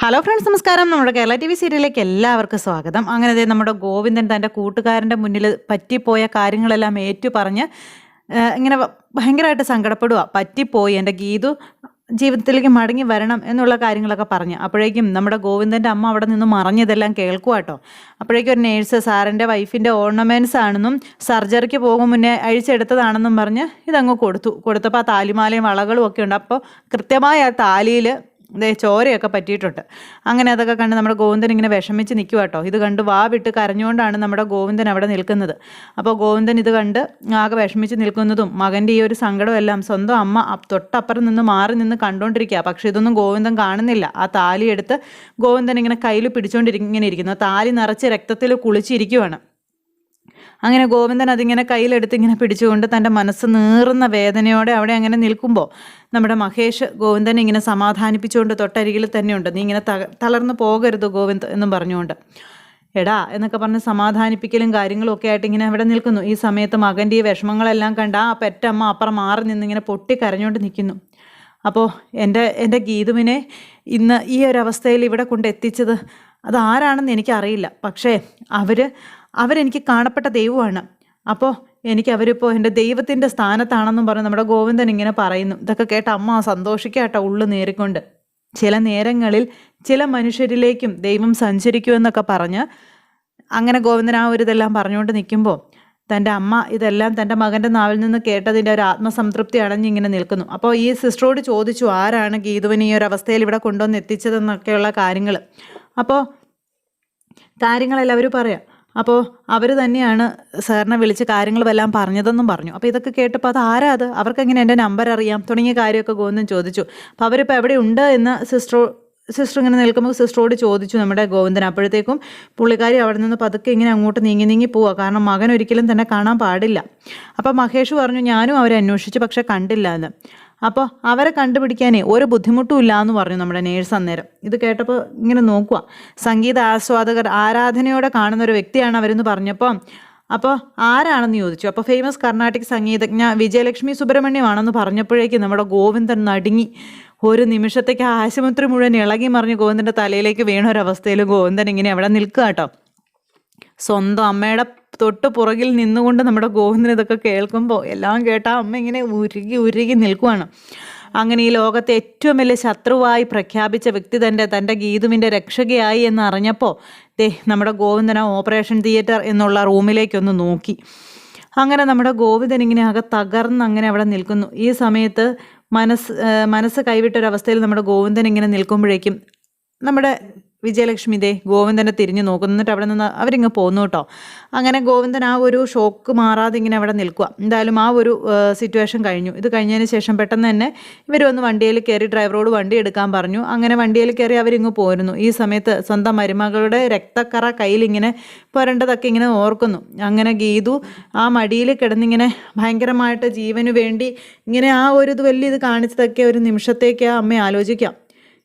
Hello friends നമസ്കാരം. നമ്മുടെ Kerala T V സീരിയലിലേക്ക് എല്ലാവർക്കും സ്വാഗതം. അങ്ങനെ നമ്മുടെ ഗോവിന്ദൻ തന്റെ കൂട്ടുകാരന്റെ മുന്നിൽ പറ്റിപ്പോയ കാര്യങ്ങളെല്ലാം ഏറ്റു പറഞ്ഞ് ഇങ്ങനെ ഭയങ്കരമായിട്ട് സങ്കടപ്പെടുക പറ്റിപ്പോയി. എന്റെ ഗീതു ജീവിതത്തിലേക്ക് മടങ്ങി വരണം എന്നുള്ള കാര്യങ്ങളൊക്കെ പറഞ്ഞ്. അപ്പോഴേക്കും നമ്മുടെ ഗോവിന്ദന്റെ അമ്മ അവിടെ നിന്ന് മറിഞ്ഞതെല്ലാം കേൾക്കുക കേട്ടോ അപ്പോഴേക്കും ഒരു നേഴ്സ് സാറിന്റെ വൈഫിന്റെ ഓർണമെന്റ്സ് ആണെന്നും സർജറിക്ക് പോകും മുന്നേ അഴിച്ചെടുത്തതാണെന്നും പറഞ്ഞ് ഇതങ്ങ് കൊടുത്തു. കൊടുത്തപ്പോൾ ആ താലിമാലയും വളകളും ഒക്കെ ഉണ്ട്. അപ്പോൾ കൃത്യമായി ആ താലിയിൽ ദേ ചോരയൊക്കെ പറ്റിയിട്ടുണ്ട്. അങ്ങനെ അതൊക്കെ കണ്ട് നമ്മുടെ ഗോവിന്ദൻ ഇങ്ങനെ വിഷമിച്ച് നിൽക്കുക കേട്ടോ ഇത് കണ്ട് വാ വിട്ട് കരഞ്ഞുകൊണ്ടാണ് നമ്മുടെ ഗോവിന്ദൻ അവിടെ നിൽക്കുന്നത്. അപ്പോൾ ഗോവിന്ദൻ ഇത് കണ്ട് ആകെ വിഷമിച്ച് നിൽക്കുന്നതും മകന്റെ ഈ ഒരു സങ്കടമെല്ലാം സ്വന്തം അമ്മ തൊട്ടപ്പുറം നിന്ന് മാറി നിന്ന് കണ്ടുകൊണ്ടിരിക്കുക പക്ഷേ ഇതൊന്നും ഗോവിന്ദൻ കാണുന്നില്ല. ആ താലി എടുത്ത് ഗോവിന്ദൻ ഇങ്ങനെ കയ്യിൽ പിടിച്ചുകൊണ്ടിരിക്കുന്നു ഇങ്ങനെ ഇരിക്കുന്നു. താലി നിറച്ച് രക്തത്തിൽ കുളിച്ചിരിക്കുവാണ്. അങ്ങനെ ഗോവിന്ദൻ അതിങ്ങനെ കയ്യിലെടുത്ത് ഇങ്ങനെ പിടിച്ചുകൊണ്ട് തന്റെ മനസ്സ് നീറുന്ന വേദനയോടെ അവിടെ അങ്ങനെ നിൽക്കുമ്പോൾ നമ്മുടെ മഹേഷ് ഗോവിന്ദനെ ഇങ്ങനെ സമാധാനിപ്പിച്ചുകൊണ്ട് തൊട്ടരികിൽ തന്നെയുണ്ട്. നീ ഇങ്ങനെ തളർന്നു പോകരുത് ഗോവിന്ദ് എന്നും പറഞ്ഞുകൊണ്ട്. എടാ എന്നൊക്കെ പറഞ്ഞ് സമാധാനിപ്പിക്കലും കാര്യങ്ങളും ഒക്കെ ആയിട്ട് ഇങ്ങനെ അവിടെ നിൽക്കുന്നു. ഈ സമയത്ത് മകന്റെ ഈ വിഷമങ്ങളെല്ലാം കണ്ട ആ പെറ്റമ്മ അപ്പുറം മാറി നിന്ന് പൊട്ടി കരഞ്ഞുകൊണ്ട് നിൽക്കുന്നു. അപ്പോൾ എന്റെ എന്റെ ഗീതുവിനെ ഇന്ന് ഈ ഒരു അവസ്ഥയിൽ ഇവിടെ കൊണ്ട് എത്തിച്ചത് അത് ആരാണെന്ന് എനിക്കറിയില്ല. പക്ഷേ അവർ അവരെനിക്ക് കാണപ്പെട്ട ദൈവമാണ്. അപ്പോൾ എനിക്ക് അവരിപ്പോൾ എന്റെ ദൈവത്തിന്റെ സ്ഥാനത്താണെന്നും പറഞ്ഞ് നമ്മുടെ ഗോവിന്ദൻ ഇങ്ങനെ പറയുന്നു. ഇതൊക്കെ കേട്ട അമ്മ സന്തോഷിക്കാട്ടോ ഉള്ളു നേരിക്കൊണ്ട്. ചില നേരങ്ങളിൽ ചില മനുഷ്യരിലേക്കും ദൈവം സഞ്ചരിക്കുമെന്നൊക്കെ പറഞ്ഞ് അങ്ങനെ ഗോവിന്ദൻ ആ ഒരു ഇതെല്ലാം പറഞ്ഞുകൊണ്ട് നിൽക്കുമ്പോൾ തന്റെ അമ്മ ഇതെല്ലാം തന്റെ മകന്റെ നാവിൽ നിന്ന് കേട്ടതിന്റെ ഒരു ആത്മസംതൃപ്തി ഇങ്ങനെ നിൽക്കുന്നു. അപ്പോൾ ഈ സിസ്റ്ററോട് ചോദിച്ചു ആരാണ് ഗീതുവിനെ ഈ ഒരു അവസ്ഥയിൽ ഇവിടെ കൊണ്ടുവന്ന് എത്തിച്ചതെന്നൊക്കെയുള്ള കാര്യങ്ങൾ അപ്പോൾ കാര്യങ്ങളെല്ലാം അവർ പറയാം അപ്പോൾ അവർ തന്നെയാണ് സാറിനെ വിളിച്ച് കാര്യങ്ങളുമെല്ലാം പറഞ്ഞതെന്നും പറഞ്ഞു. അപ്പോൾ ഇതൊക്കെ കേട്ടപ്പോൾ അത് ആരാ അത്? അവർക്കെങ്ങനെ എന്റെ നമ്പർ അറിയാം? തുടങ്ങിയ കാര്യമൊക്കെ ഗോവിന്ദൻ ചോദിച്ചു. അപ്പോൾ അവരിപ്പോൾ എവിടെ ഉണ്ട് എന്ന് സിസ്റ്റർ സിസ്റ്റർ ഇങ്ങനെ നിൽക്കുമ്പോൾ സിസ്റ്ററോട് ചോദിച്ചു നമ്മുടെ ഗോവിന്ദൻ. അപ്പോഴത്തേക്കും പുള്ളിക്കാരി അവിടെ നിന്ന് പതുക്കെ ഇങ്ങനെ അങ്ങോട്ട് നീങ്ങി നീങ്ങി പോവുക കാരണം മകൻ ഒരിക്കലും തന്നെ കാണാൻ പാടില്ല. അപ്പോൾ മഹേഷ് പറഞ്ഞു ഞാനും അവരെ അന്വേഷിച്ചു പക്ഷേ കണ്ടില്ല എന്ന്. അപ്പോൾ അവരെ കണ്ടുപിടിക്കാനേ ഒരു ബുദ്ധിമുട്ടും ഇല്ല എന്ന് പറഞ്ഞു നമ്മുടെ നേഴ്സ് അന്നേരം. ഇത് കേട്ടപ്പോൾ ഇങ്ങനെ നോക്കുക സംഗീത ആസ്വാദകർ ആരാധനയോടെ കാണുന്ന ഒരു വ്യക്തിയാണ് അവരെന്ന് പറഞ്ഞപ്പോൾ അപ്പോൾ ആരാണെന്ന് ചോദിച്ചു. അപ്പോൾ ഫേമസ് കർണാട്ടിക് സംഗീതജ്ഞ വിജയലക്ഷ്മി സുബ്രഹ്മണ്യമാണെന്ന് പറഞ്ഞപ്പോഴേക്കും നമ്മുടെ ഗോവിന്ദൻ നടുങ്ങി. ഒരു നിമിഷത്തേക്ക് ആശുപത്രി മുഴുവൻ ഇളകി മറിഞ്ഞ് ഗോവിന്ദന്റെ തലയിലേക്ക് വീണ ഒരവസ്ഥയിൽ ഗോവിന്ദൻ ഇങ്ങനെ അവിടെ നിൽക്കുക കേട്ടോ. സ്വന്തം അമ്മയുടെ തൊട്ട് പുറകിൽ നിന്നുകൊണ്ട് നമ്മുടെ ഗോവിന്ദൻ ഇതൊക്കെ കേൾക്കുമ്പോൾ എല്ലാം കേട്ടാൽ അമ്മ ഇങ്ങനെ ഉരുകി ഉരുകി നിൽക്കുവാണ്. അങ്ങനെ ഈ ലോകത്തെ ഏറ്റവും വലിയ ശത്രുവായി പ്രഖ്യാപിച്ച വ്യക്തി തന്റെ തന്റെ ഗീതുവിന്റെ രക്ഷകയായി എന്ന് അറിഞ്ഞപ്പോൾ ദേ നമ്മുടെ ഗോവിന്ദന ഓപ്പറേഷൻ തിയേറ്റർ എന്നുള്ള റൂമിലേക്കൊന്ന് നോക്കി. അങ്ങനെ നമ്മുടെ ഗോവിന്ദൻ ഇങ്ങനെ ആകെ തകർന്ന് അങ്ങനെ അവിടെ നിൽക്കുന്നു. ഈ സമയത്ത് മനസ്സ് മനസ്സ് കൈവിട്ടൊരവസ്ഥയിൽ നമ്മുടെ ഗോവിന്ദൻ ഇങ്ങനെ നിൽക്കുമ്പോഴേക്കും നമ്മുടെ വിജയലക്ഷ്മി ദേ ഗോവിന്ദനെ തിരിഞ്ഞു നോക്കുന്നു. എന്നിട്ട് അവിടെ നിന്ന് അവരിങ്ങ് പോന്നു കേട്ടോ. അങ്ങനെ ഗോവിന്ദൻ ആ ഒരു ഷോക്ക് മാറാതെ ഇങ്ങനെ അവിടെ നിൽക്കുക എന്തായാലും ആ ഒരു സിറ്റുവേഷൻ കഴിഞ്ഞു. ഇത് കഴിഞ്ഞതിന് ശേഷം പെട്ടെന്ന് തന്നെ ഇവർ വന്ന് വണ്ടിയിൽ കയറി ഡ്രൈവറോട് വണ്ടി എടുക്കാൻ പറഞ്ഞു. അങ്ങനെ വണ്ടിയിൽ കയറി അവരിങ്ങ് പോരുന്നു. ഈ സമയത്ത് സ്വന്തം മരുമകളുടെ രക്തക്കറ കയ്യിലിങ്ങനെ പുരണ്ടതൊക്കെ ഇങ്ങനെ ഓർക്കുന്നു. അങ്ങനെ ഗീതു ആ മടിയിൽ കിടന്നിങ്ങനെ ഭയങ്കരമായിട്ട് ജീവന് വേണ്ടി ഇങ്ങനെ ആ ഒരു ഇത് വലിയ ഇത് കാണിച്ചതൊക്കെ ഒരു നിമിഷത്തേക്ക് ആ അമ്മ ആലോചിക്കാം.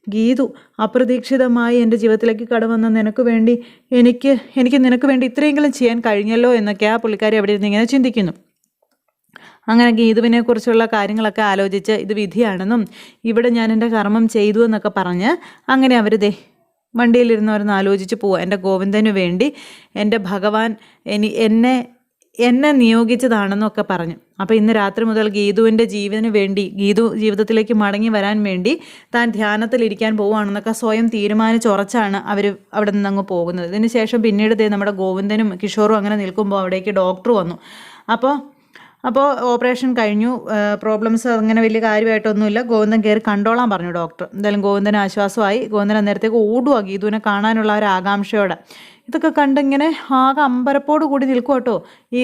ഗീതു അപ്രതീക്ഷിതമായി എന്റെ ജീവിതത്തിലേക്ക് കടവന്ന നിനക്ക് വേണ്ടി എനിക്ക് എനിക്ക് നിനക്ക് വേണ്ടി ഇത്രയെങ്കിലും ചെയ്യാൻ കഴിഞ്ഞല്ലോ എന്നൊക്കെ ആ പുള്ളിക്കാരി അവിടെ ഇരുന്ന് ഇങ്ങനെ ചിന്തിക്കുന്നു. അങ്ങനെ ഗീതുവിനെ കുറിച്ചുള്ള കാര്യങ്ങളൊക്കെ ആലോചിച്ച് ഇത് വിധിയാണെന്നും ഇവിടെ ഞാൻ എന്റെ കർമ്മം ചെയ്തു എന്നൊക്കെ പറഞ്ഞ് അങ്ങനെ അവർ ദേ വണ്ടിയിലിരുന്നവരൊന്ന് ആലോചിച്ച് പോവുക എന്റെ ഗോവിന്ദന് വേണ്ടി എന്റെ ഭഗവാൻ എനി എന്നെ എന്നെ നിയോഗിച്ചതാണെന്നൊക്കെ പറഞ്ഞു. അപ്പോൾ ഇന്ന് രാത്രി മുതൽ ഗീതുവിന്റെ ജീവന് വേണ്ടി ഗീതു ജീവിതത്തിലേക്ക് മടങ്ങി വരാൻ വേണ്ടി താൻ ധ്യാനത്തിലിരിക്കാൻ പോവുകയാണെന്നൊക്കെ സ്വയം തീരുമാനിച്ചുറച്ചാണ് അവർ അവിടെ നിന്ന് അങ്ങ് പോകുന്നത്. ഇതിന് ശേഷം പിന്നീട് ദേ നമ്മുടെ ഗോവിന്ദനും കിഷോറും അങ്ങനെ നിൽക്കുമ്പോൾ അവിടേക്ക് ഡോക്ടർ വന്നു. അപ്പോൾ അപ്പോൾ ഓപ്പറേഷൻ കഴിഞ്ഞു. പ്രോബ്ലംസ് അങ്ങനെ വലിയ കാര്യമായിട്ടൊന്നുമില്ല. ഗോവിന്ദൻ കയറി കണ്ടോളാൻ പറഞ്ഞു ഡോക്ടർ. എന്തായാലും ഗോവിന്ദന് ആശ്വാസമായി. ഗോവിന്ദൻ അന്നേരത്തേക്ക് ഓടുക ഗീതുവിനെ കാണാനുള്ള ഒരു ആകാംക്ഷയോടെ. ഇതൊക്കെ കണ്ടിങ്ങനെ ആകെ അമ്പരപ്പോട് കൂടി നിൽക്കും കേട്ടോ ഈ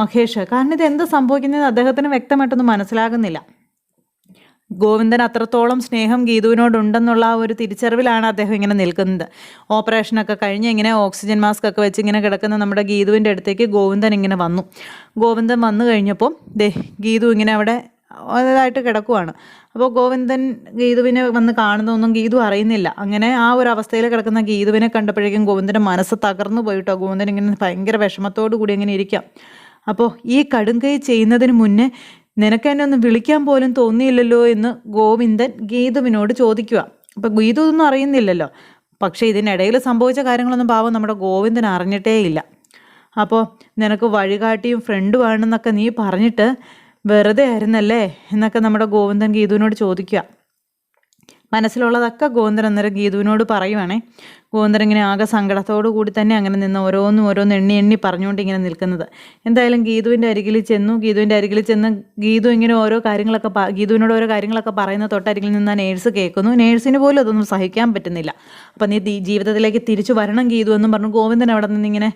മഹേഷ്. കാരണം ഇത് എന്ത് സംഭവിക്കുന്നത് അദ്ദേഹത്തിന് വ്യക്തമായിട്ടൊന്നും മനസ്സിലാകുന്നില്ല. ഗോവിന്ദൻ അത്രത്തോളം സ്നേഹം ഗീതുവിനോടുണ്ടെന്നുള്ള ആ ഒരു തിരിച്ചറിവിലാണ് അദ്ദേഹം ഇങ്ങനെ നിൽക്കുന്നത്. ഓപ്പറേഷനൊക്കെ കഴിഞ്ഞ് ഇങ്ങനെ ഓക്സിജൻ മാസ്ക് ഒക്കെ വെച്ച് ഇങ്ങനെ കിടക്കുന്ന നമ്മുടെ ഗീതുവിന്റെ അടുത്തേക്ക് ഗോവിന്ദൻ ഇങ്ങനെ വന്നു. ഗോവിന്ദൻ വന്നു കഴിഞ്ഞപ്പോൾ ദേ ഗീതു ഇങ്ങനെ അവിടെ അതായിട്ട് കിടക്കുവാണ്. അപ്പോൾ ഗോവിന്ദൻ ഗീതുവിനെ വന്ന് കാണുന്നതൊന്നും ഗീതു അറിയുന്നില്ല. അങ്ങനെ ആ ഒരു അവസ്ഥയിൽ കിടക്കുന്ന ഗീതുവിനെ കണ്ടപ്പോഴേക്കും ഗോവിന്ദന്റെ മനസ്സ് തകർന്നു പോയിട്ടോ? ഗോവിന്ദൻ ഇങ്ങനെ ഭയങ്കര വിഷമത്തോടു കൂടി ഇങ്ങനെ ഇരിക്കാം. അപ്പോൾ ഈ കടുങ്കൈ ചെയ്യുന്നതിന് മുന്നേ നിനക്ക് എന്നെ ഒന്ന് വിളിക്കാൻ പോലും തോന്നിയില്ലല്ലോ എന്ന് ഗോവിന്ദൻ ഗീതുവിനോട് ചോദിക്കുക. അപ്പോൾ ഗീതു ഇതൊന്നും അറിയുന്നില്ലല്ലോ. പക്ഷേ ഇതിനിടയിൽ സംഭവിച്ച കാര്യങ്ങളൊന്നും പാവം നമ്മുടെ ഗോവിന്ദൻ അറിഞ്ഞിട്ടേ ഇല്ല അപ്പോൾ നിനക്ക് വഴികാട്ടിയും ഫ്രണ്ടുമാണെന്നൊക്കെ നീ പറഞ്ഞിട്ട് വെറുതെ ആയിരുന്നല്ലേ? എന്നൊക്കെ നമ്മുടെ ഗോവിന്ദൻ ഗീതുവിനോട് ചോദിക്കുക. മനസ്സിലുള്ളതൊക്കെ ഗോവിന്ദൻ അന്നേരം ഗീതുവിനോട് പറയുവാണേ. ഗോവിന്ദൻ ഇങ്ങനെ ആകെ സങ്കടത്തോടു കൂടി തന്നെ അങ്ങനെ നിന്ന് ഓരോന്നും ഓരോന്ന് എണ്ണി എണ്ണി പറഞ്ഞുകൊണ്ട് ഇങ്ങനെ നിൽക്കുന്നത്. എന്തായാലും ഗീതുവിന്റെ അരികിൽ ചെന്നു. ഗീതുവിന്റെ അരികിൽ ചെന്ന് ഗീതു ഇങ്ങനെ ഓരോ കാര്യങ്ങളൊക്കെ ഗീതുവിനോട് ഓരോ കാര്യങ്ങളൊക്കെ പറയുന്ന തൊട്ടരികിൽ നിന്ന് നേഴ്സ് കേൾക്കുന്നു. നേഴ്സിന് പോലും അതൊന്നും സഹിക്കാൻ പറ്റുന്നില്ല. അപ്പം നീ ജീവിതത്തിലേക്ക് തിരിച്ചു വരണം ഗീതു എന്നും പറഞ്ഞു. ഗോവിന്ദൻ അവിടെ നിന്ന് ഇങ്ങനെ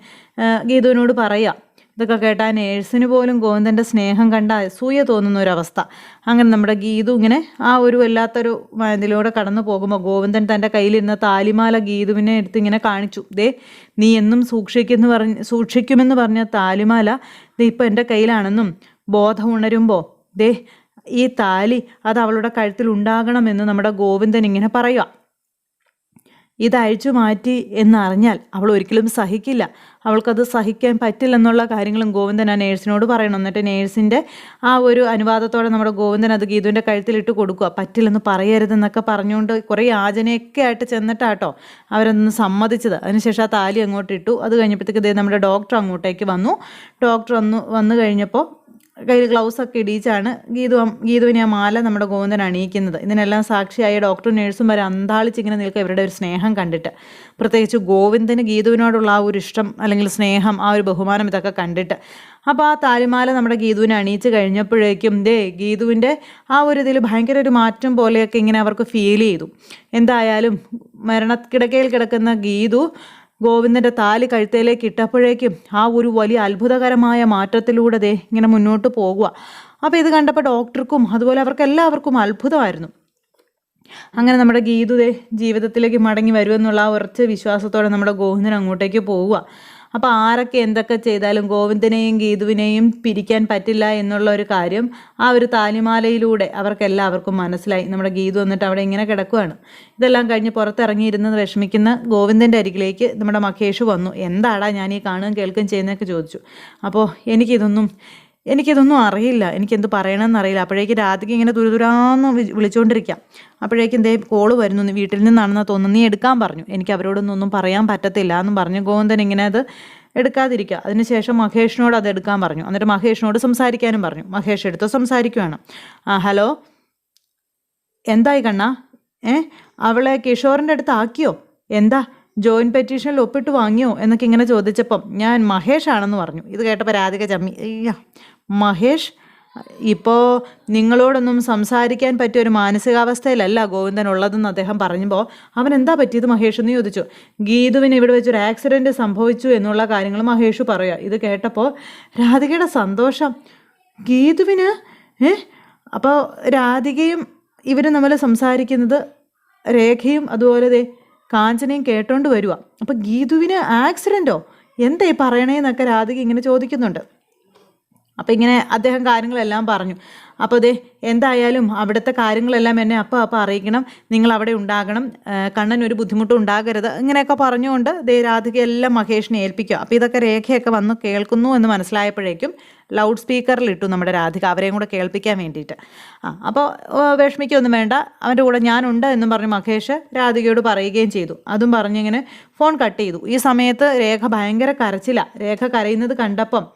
ഗീതുവിനോട് പറയുക. ഇതൊക്കെ കേട്ടാൽ നേഴ്സിന് പോലും ഗോവിന്ദന്റെ സ്നേഹം കണ്ട അസൂയ തോന്നുന്ന ഒരവസ്ഥ. അങ്ങനെ നമ്മുടെ ഗീതു ഇങ്ങനെ ആ ഒരു വല്ലാത്തൊരു ഇതിലൂടെ കടന്നു പോകുമ്പോൾ ഗോവിന്ദൻ തന്റെ കയ്യിലിരുന്ന താലിമാല ഗീതുവിനെ എടുത്ത് ഇങ്ങനെ കാണിച്ചു. ദേ നീ എന്നും സൂക്ഷിക്കുന്നു പറഞ്ഞ് സൂക്ഷിക്കുമെന്ന് പറഞ്ഞ താലിമാല ദേ ഇപ്പം എന്റെ കയ്യിലാണെന്നും ബോധം ഉണരുമ്പോൾ ദേ ഈ താലി അത് അവളുടെ കഴുത്തിൽ ഉണ്ടാകണമെന്ന് നമ്മുടെ ഗോവിന്ദൻ ഇങ്ങനെ പറയുക ഇത് അഴിച്ചു മാറ്റി എന്നറിഞ്ഞാൽ അവൾ ഒരിക്കലും സഹിക്കില്ല. അവൾക്കത് സഹിക്കാൻ പറ്റില്ലെന്നുള്ള കാര്യങ്ങളും ഗോവിന്ദൻ ആ നേഴ്സിനോട് പറയണം. എന്നിട്ട് നേഴ്സിന്റെ ആ ഒരു അനുവാദത്തോടെ നമ്മുടെ ഗോവിന്ദൻ അത് ഗീതുവിന്റെ കഴുത്തിലിട്ട് കൊടുക്കുക. പറ്റില്ലെന്ന് പറയരുതെന്നൊക്കെ പറഞ്ഞുകൊണ്ട് കുറേ യാചനയൊക്കെ ആയിട്ട് ചെന്നിട്ടാട്ടോ അവരൊന്ന് സമ്മതിച്ചത്. അതിനുശേഷം ആ താലി അങ്ങോട്ട് ഇട്ടു. അത് കഴിഞ്ഞപ്പോഴത്തേക്ക് ഇതേ നമ്മുടെ ഡോക്ടർ അങ്ങോട്ടേക്ക് വന്നു. ഡോക്ടർ വന്നു വന്നു കഴിഞ്ഞപ്പോൾ കയ്യിൽ ഗ്ലൗസ് ഒക്കെ ഇടിയിച്ചാണ് ഗീതു ഗീതുവിനെ ആ മാല നമ്മുടെ ഗോവിന്ദൻ അണിയിക്കുന്നത്. ഇതിനെല്ലാം സാക്ഷിയായ ഡോക്ടറും നേഴ്സും വരെ അന്താളിച്ചിങ്ങനെ നിൽക്കുക ഇവരുടെ ഒരു സ്നേഹം കണ്ടിട്ട്. പ്രത്യേകിച്ച് ഗോവിന്ദന് ഗീതുവിനോടുള്ള ആ ഒരു ഇഷ്ടം അല്ലെങ്കിൽ സ്നേഹം ആ ഒരു ബഹുമാനം ഇതൊക്കെ കണ്ടിട്ട്. അപ്പോൾ ആ താലിമാല നമ്മുടെ ഗീതുവിനെ അണിയിച്ച് കഴിഞ്ഞപ്പോഴേക്കും ദേ ഗീതുവിന്റെ ആ ഒരു ഇതിൽ ഭയങ്കര ഒരു മാറ്റം പോലെയൊക്കെ ഇങ്ങനെ അവർക്ക് ഫീൽ ചെയ്തു. എന്തായാലും മരണക്കിടക്കയിൽ കിടക്കുന്ന ഗീതു ഗോവിന്ദന്റെ താലി കഴുത്തേലേക്ക് ഇട്ടപ്പോഴേക്കും ആ ഒരു വലിയ അത്ഭുതകരമായ മാറ്റത്തിലൂടെ ദേ ഇങ്ങനെ മുന്നോട്ട് പോകുക അപ്പോൾ ഇത് കണ്ടപ്പോൾ ഡോക്ടർക്കും അതുപോലെ അവർക്ക് എല്ലാവർക്കും അത്ഭുതമായിരുന്നു. അങ്ങനെ നമ്മുടെ ഗീതുദേ ജീവിതത്തിലേക്ക് മടങ്ങി വരുമെന്നുള്ള ആ ഉറച്ച വിശ്വാസത്തോടെ നമ്മുടെ ഗോവിന്ദൻ അങ്ങോട്ടേക്ക് പോവുക അപ്പോൾ ആരൊക്കെ എന്തൊക്കെ ചെയ്താലും ഗോവിന്ദനെയും ഗീതുവിനെയും പിരിക്കാൻ പറ്റില്ല എന്നുള്ള ഒരു കാര്യം ആ ഒരു താലിമാലയിലൂടെ അവർക്കെല്ലാവർക്കും മനസ്സിലായി. നമ്മുടെ ഗീതു വന്നിട്ട് അവിടെ ഇങ്ങനെ കിടക്കുകയാണ് ഇതെല്ലാം കഴിഞ്ഞ് പുറത്തിറങ്ങിയിരുന്നത് വിഷമിക്കുന്ന ഗോവിന്ദന്റെ അരികിലേക്ക് നമ്മുടെ മഹേഷ് വന്നു. എന്താടാ ഞാൻ ഈ കാണുകയും കേൾക്കുകയും ചെയ്യുന്നതൊക്കെ ചോദിച്ചു. അപ്പോൾ എനിക്കിതൊന്നും എനിക്കിതൊന്നും അറിയില്ല. എനിക്കെന്ത് പറയണമെന്ന് അറിയില്ല അപ്പോഴേക്ക് രാധിക ഇങ്ങനെ ദുരിതുരാന്ന് വിളിച്ചുകൊണ്ടിരിക്കാം അപ്പോഴേക്കും ദേ കോൾ വരുന്നു. വീട്ടിൽ നിന്നാണെന്ന് തോന്നുന്നു. നീ എടുക്കാൻ പറഞ്ഞു. എനിക്ക് അവരോടൊന്നും പറയാൻ പറ്റത്തില്ല എന്നും പറഞ്ഞു ഗോവിന്ദൻ ഇങ്ങനെ അത് എടുക്കാതിരിക്കുക അതിനുശേഷം മഹേഷിനോട് അത് എടുക്കാൻ പറഞ്ഞു. എന്നിട്ട് മഹേഷിനോട് സംസാരിക്കാനും പറഞ്ഞു. മഹേഷ് എടുത്ത് സംസാരിക്കുവാണ്. ആ ഹലോ? എന്തായി കണ്ണ? ഏ? അവളെ കിഷോറിന്റെ അടുത്ത് ആക്കിയോ എന്താ? ജോയിന്റ് പെറ്റീഷനിൽ ഒപ്പിട്ട് വാങ്ങിയോ എന്നൊക്കെ ഇങ്ങനെ ചോദിച്ചപ്പം ഞാൻ മഹേഷ് ആണെന്ന് പറഞ്ഞു. ഇത് കേട്ടപ്പോൾ രാധിക ചമ്മി അയ്യ മഹേഷ് ഇപ്പോൾ നിങ്ങളോടൊന്നും സംസാരിക്കാൻ പറ്റിയ ഒരു മാനസികാവസ്ഥയിലല്ല ഗോവിന്ദൻ ഉള്ളതെന്ന് അദ്ദേഹം പറഞ്ഞപ്പോൾ അവൻ എന്താ പറ്റിയത് മഹേഷ്? എന്ന് ചോദിച്ചു. ഗീതുവിന് ഇവിടെ വെച്ചൊരു ആക്സിഡന്റ് സംഭവിച്ചു എന്നുള്ള കാര്യങ്ങൾ മഹേഷ് പറയുക ഇത് കേട്ടപ്പോൾ രാധികയുടെ സന്തോഷം. ഗീതുവിന് ഏ അപ്പോൾ രാധികയും ഇവരും നമ്മൾ സംസാരിക്കുന്നത് രേഖയും അതുപോലെ കാഞ്ചനയും കേട്ടോണ്ട് വരുക അപ്പോൾ ഗീതുവിന് ആക്സിഡന്റോ എന്തായി പറയണേന്നൊക്കെ രാധിക ഇങ്ങനെ ചോദിക്കുന്നുണ്ട്. അപ്പോൾ ഇങ്ങനെ അദ്ദേഹം കാര്യങ്ങളെല്ലാം പറഞ്ഞു. അപ്പോൾ അതെ എന്തായാലും അവിടുത്തെ കാര്യങ്ങളെല്ലാം എന്നെ അപ്പോൾ അപ്പോൾ അറിയിക്കണം. നിങ്ങൾ അവിടെ ഉണ്ടാകണം. കണ്ണൻ ഒരു ബുദ്ധിമുട്ടും ഉണ്ടാകരുത്. ഇങ്ങനെയൊക്കെ പറഞ്ഞുകൊണ്ട് ദേ രാധിക എല്ലാം മഹേഷിനെ ഏൽപ്പിക്കുക. അപ്പോൾ ഇതൊക്കെ രേഖയൊക്കെ വന്ന് കേൾക്കുന്നു എന്ന് മനസ്സിലായപ്പോഴേക്കും ലൗഡ് സ്പീക്കറിൽ ഇട്ടു നമ്മുടെ രാധിക. അവരെയും കൂടെ കേൾപ്പിക്കാൻ വേണ്ടിയിട്ട്. ആ അപ്പോൾ വിഷമിക്കൊന്നും വേണ്ട. അവന്റെ കൂടെ ഞാനുണ്ട് എന്നും പറഞ്ഞ് മഹേഷ് രാധികയോട് പറയുകയും ചെയ്തു. അതും പറഞ്ഞിങ്ങനെ ഫോൺ കട്ട് ചെയ്തു. ഈ സമയത്ത് രേഖ ഭയങ്കര കരച്ചില. രേഖ കരയുന്നത് കണ്ടപ്പം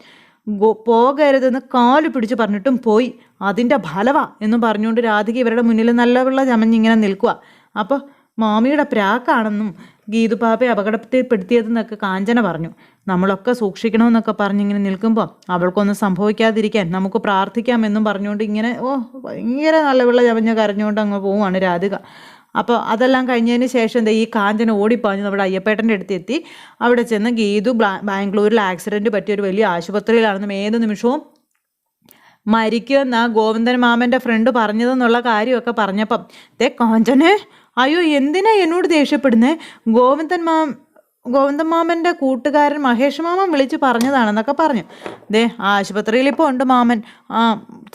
പോകരുതെന്ന് കാൽ പിടിച്ച് പറഞ്ഞിട്ടും പോയി. അതിന്റെ ഫലവാ എന്നും പറഞ്ഞുകൊണ്ട് രാധിക ഇവരുടെ മുന്നിൽ നല്ല വെള്ള ചമഞ്ഞിങ്ങനെ നിൽക്കുക അപ്പോൾ മാമിയുടെ പ്രാക്കാണെന്നും ഗീതുപാപ്പയെ അപകടത്തിൽപ്പെടുത്തിയതെന്നൊക്കെ കാഞ്ചന പറഞ്ഞു. നമ്മളൊക്കെ സൂക്ഷിക്കണമെന്നൊക്കെ പറഞ്ഞിങ്ങനെ നിൽക്കുമ്പോൾ അവൾക്കൊന്നും സംഭവിക്കാതിരിക്കാൻ നമുക്ക് പ്രാർത്ഥിക്കാമെന്നും പറഞ്ഞുകൊണ്ട് ഇങ്ങനെ ഓ ഭയങ്കര നല്ല വെള്ള ചമഞ്ഞ് കരഞ്ഞുകൊണ്ട് അങ്ങ് പോവുകയാണ് രാധിക. അപ്പോൾ അതെല്ലാം കഴിഞ്ഞതിന് ശേഷം എന്താ ഈ കാഞ്ചന ഓടിപ്പാഞ്ഞ് നമ്മുടെ അയ്യപ്പേട്ടന്റെ അടുത്ത് എത്തി അവിടെ ചെന്ന് ഗീതു ബാംഗ്ലൂരിൽ ആക്സിഡന്റ് പറ്റിയ ഒരു വലിയ ആശുപത്രിയിലാണെന്നും ഏത് നിമിഷവും മരിക്കുമെന്ന് ഗോവിന്ദൻ മാമന്റെ ഫ്രണ്ട് പറഞ്ഞതെന്നുള്ള കാര്യമൊക്കെ പറഞ്ഞപ്പം ദേ കാഞ്ചനെ അയ്യോ എന്തിനാ എന്നോട് ദേഷ്യപ്പെടുന്നത് ഗോവിന്ദൻ മാം ഗോവിന്ദൻ മാമന്റെ കൂട്ടുകാരൻ മഹേഷ് മാമൻ വിളിച്ച് പറഞ്ഞതാണെന്നൊക്കെ പറഞ്ഞു. ദേ ആശുപത്രിയിൽ ഇപ്പോൾ ഉണ്ട് മാമൻ. ആ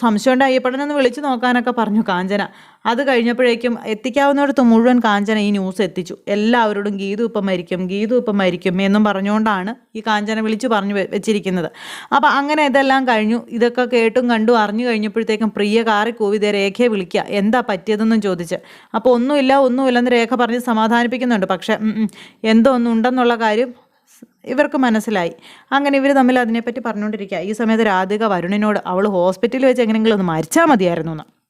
സംശയം ഉണ്ട് അയ്യപ്പടനൊന്ന് വിളിച്ച് നോക്കാനൊക്കെ പറഞ്ഞു കാഞ്ചന. അത് കഴിഞ്ഞപ്പോഴേക്കും എത്തിക്കാവുന്നിടത്ത് മുഴുവൻ കാഞ്ചന ഈ ന്യൂസ് എത്തിച്ചു. എല്ലാവരോടും ഗീതു ഇപ്പം മരിക്കും ഗീതു ഇപ്പം മരിക്കും എന്നും പറഞ്ഞുകൊണ്ടാണ് ഈ കാഞ്ചന വിളിച്ചു പറഞ്ഞു വെച്ചിരിക്കുന്നത്. അപ്പോൾ അങ്ങനെ ഇതെല്ലാം കഴിഞ്ഞു. ഇതൊക്കെ കേട്ടും കണ്ടും അറിഞ്ഞു കഴിഞ്ഞപ്പോഴത്തേക്കും പ്രിയ കാറി കൂവിതേ രേഖയെ വിളിക്കുക. എന്താ പറ്റിയതെന്നും ചോദിച്ച്. അപ്പോൾ ഒന്നുമില്ല ഒന്നുമില്ല എന്ന് രേഖ പറഞ്ഞ് സമാധാനിപ്പിക്കുന്നുണ്ട്. പക്ഷേ എന്തോ ഒന്നും ഉണ്ടെന്നുള്ള കാര്യം ഇവർക്ക് മനസ്സിലായി. അങ്ങനെ ഇവർ തമ്മിൽ അതിനെപ്പറ്റി പറഞ്ഞുകൊണ്ടിരിക്കുക. ഈ സമയത്ത് രാധിക വരുണിനോട് അവൾ ഹോസ്പിറ്റലിൽ വെച്ച് എങ്ങനെയെങ്കിലും ഒന്ന് മരിച്ചാൽ മതിയായിരുന്നു എന്ന്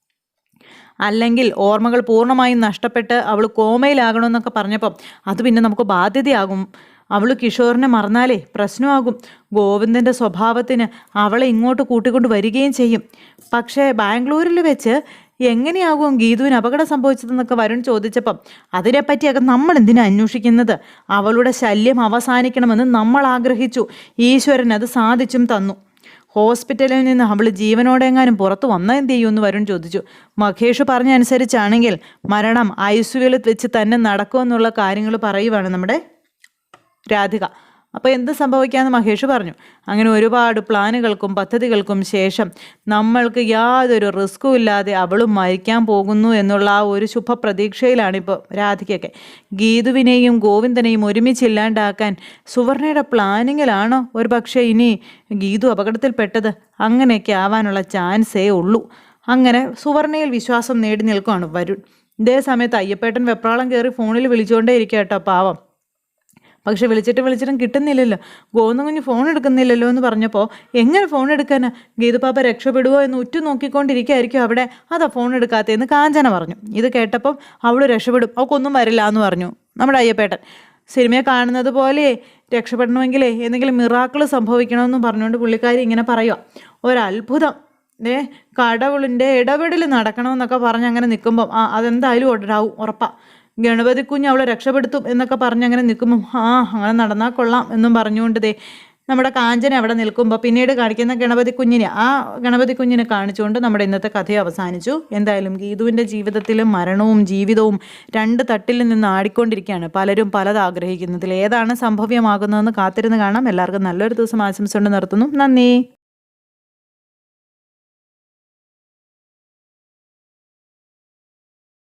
അല്ലെങ്കിൽ ഓർമ്മകൾ പൂർണമായും നഷ്ടപ്പെട്ട് അവൾ കോമയിലാകണമെന്നൊക്കെ പറഞ്ഞപ്പം അത് പിന്നെ നമുക്ക് ബാധ്യതയാകും. അവൾ കിഷോറിനെ മറന്നാലേ പ്രശ്നമാകും. ഗോവിന്ദന്റെ സ്വഭാവത്തിന് അവളെ ഇങ്ങോട്ട് കൂട്ടിക്കൊണ്ട് വരികയും ചെയ്യും. പക്ഷേ ബാംഗ്ലൂരിൽ വെച്ച് എങ്ങനെയാകും ഗീതുവിന് അപകടം സംഭവിച്ചതെന്നൊക്കെ വരുൺ ചോദിച്ചപ്പം അതിനെപ്പറ്റിയൊക്കെ നമ്മൾ എന്തിനാ അന്വേഷിക്കുന്നത്? അവളുടെ ശല്യം അവസാനിക്കണമെന്ന് നമ്മൾ ആഗ്രഹിച്ചു. ഈശ്വരൻ അത് സാധിച്ചും തന്നു. ഹോസ്പിറ്റലിൽ നിന്ന് അവൾ ജീവനോടെ എങ്ങാനും പുറത്തു വന്നാൽ എന്ത് ചെയ്യുമെന്ന് വരുൺ ചോദിച്ചു. മഹേഷ് പറഞ്ഞ അനുസരിച്ചാണെങ്കിൽ മരണം ഐസുവിൽ വെച്ച് തന്നെ നടക്കുമെന്നുള്ള കാര്യങ്ങൾ പറയുവാണ് നമ്മുടെ രാധിക. അപ്പോൾ എന്ത് സംഭവിക്കാമെന്ന് മഹേഷ് പറഞ്ഞു. അങ്ങനെ ഒരുപാട് പ്ലാനുകൾക്കും പദ്ധതികൾക്കും ശേഷം നമ്മൾക്ക് യാതൊരു റിസ്ക്കും ഇല്ലാതെ അവളും മരിക്കാൻ പോകുന്നു എന്നുള്ള ആ ഒരു ശുഭപ്രതീക്ഷയിലാണ് ഇപ്പോൾ രാധികയൊക്കെ. ഗീതുവിനെയും ഗോവിന്ദനെയും ഒരുമിച്ച് ഇല്ലാണ്ടാക്കാൻ സുവർണയുടെ പ്ലാനിങ്ങിലാണോ? ഒരു പക്ഷേ ഇനി ഗീതു അപകടത്തിൽപ്പെട്ടത് അങ്ങനെയൊക്കെ ആവാനുള്ള ചാൻസേ ഉള്ളൂ. അങ്ങനെ സുവർണയിൽ വിശ്വാസം നേടി നിൽക്കുകയാണ് വരുൺ. ഇതേ സമയത്ത് അയ്യപ്പേട്ടൻ വെപ്രാളം കയറി ഫോണിൽ വിളിച്ചുകൊണ്ടേ ഇരിക്കുക കേട്ടോ പാവം. പക്ഷെ വിളിച്ചിട്ട് വിളിച്ചിട്ടും കിട്ടുന്നില്ലല്ലോ. ഗോവിന്ദൻ കുഞ്ഞ് ഫോൺ എടുക്കുന്നില്ലല്ലോ എന്ന് പറഞ്ഞപ്പോൾ എങ്ങനെ ഫോൺ എടുക്കാനാ? ഗീതുപാപ്പ രക്ഷപ്പെടുവോ എന്ന് ഉറ്റു നോക്കിക്കൊണ്ടിരിക്കുകയായിരിക്കും അവിടെ. അതാ ഫോൺ എടുക്കാത്തതെന്ന് കാഞ്ചന പറഞ്ഞു. ഇത് കേട്ടപ്പം അവൾ രക്ഷപ്പെടും. അവൾക്കൊന്നും വരില്ല എന്ന് പറഞ്ഞു. നമ്മുടെ അയ്യപ്പേട്ടൻ സിനിമയെ കാണുന്നത് പോലെ രക്ഷപ്പെടണമെങ്കിലേ എന്തെങ്കിലും മിറാക്കിൾ സംഭവിക്കണമെന്ന് പറഞ്ഞുകൊണ്ട് പുള്ളിക്കാരി ഇങ്ങനെ പറയുക ഒരത്ഭുതം. ഏ കടവുളിന്റെ ഇടപെടൽ നടക്കണമെന്നൊക്കെ പറഞ്ഞ് അങ്ങനെ നിൽക്കുമ്പം ആ അതെന്തായാലും ഉണ്ടാവും ഉറപ്പാ. ഗണപതി കുഞ്ഞ് അവളെ രക്ഷപ്പെടുത്തും എന്നൊക്കെ പറഞ്ഞ് അങ്ങനെ നിൽക്കുമ്പോൾ ആ അങ്ങനെ നടന്നാൽ കൊള്ളാം എന്നും പറഞ്ഞുകൊണ്ട് ദേ നമ്മുടെ കാഞ്ചന അവിടെ നിൽക്കുമ്പോൾ പിന്നീട് കാണിക്കുന്ന ഗണപതി കുഞ്ഞിനെ ആ ഗണപതി കുഞ്ഞിനെ കാണിച്ചുകൊണ്ട് നമ്മുടെ ഇന്നത്തെ കഥ അവസാനിച്ചു. എന്തായാലും ഗീതുവിന്റെ ജീവിതത്തിലും മരണവും ജീവിതവും രണ്ട് തട്ടിൽ നിന്ന് ആടിക്കൊണ്ടിരിക്കുകയാണ്. പലരും പലത് ആഗ്രഹിക്കുന്നതിൽ ഏതാണ് സംഭവ്യമാകുന്നതെന്ന് കാത്തിരുന്ന് കാണാം. എല്ലാവർക്കും നല്ലൊരു ദിവസം ആശംസ കൊണ്ട് നിർത്തുന്നു. നന്ദി.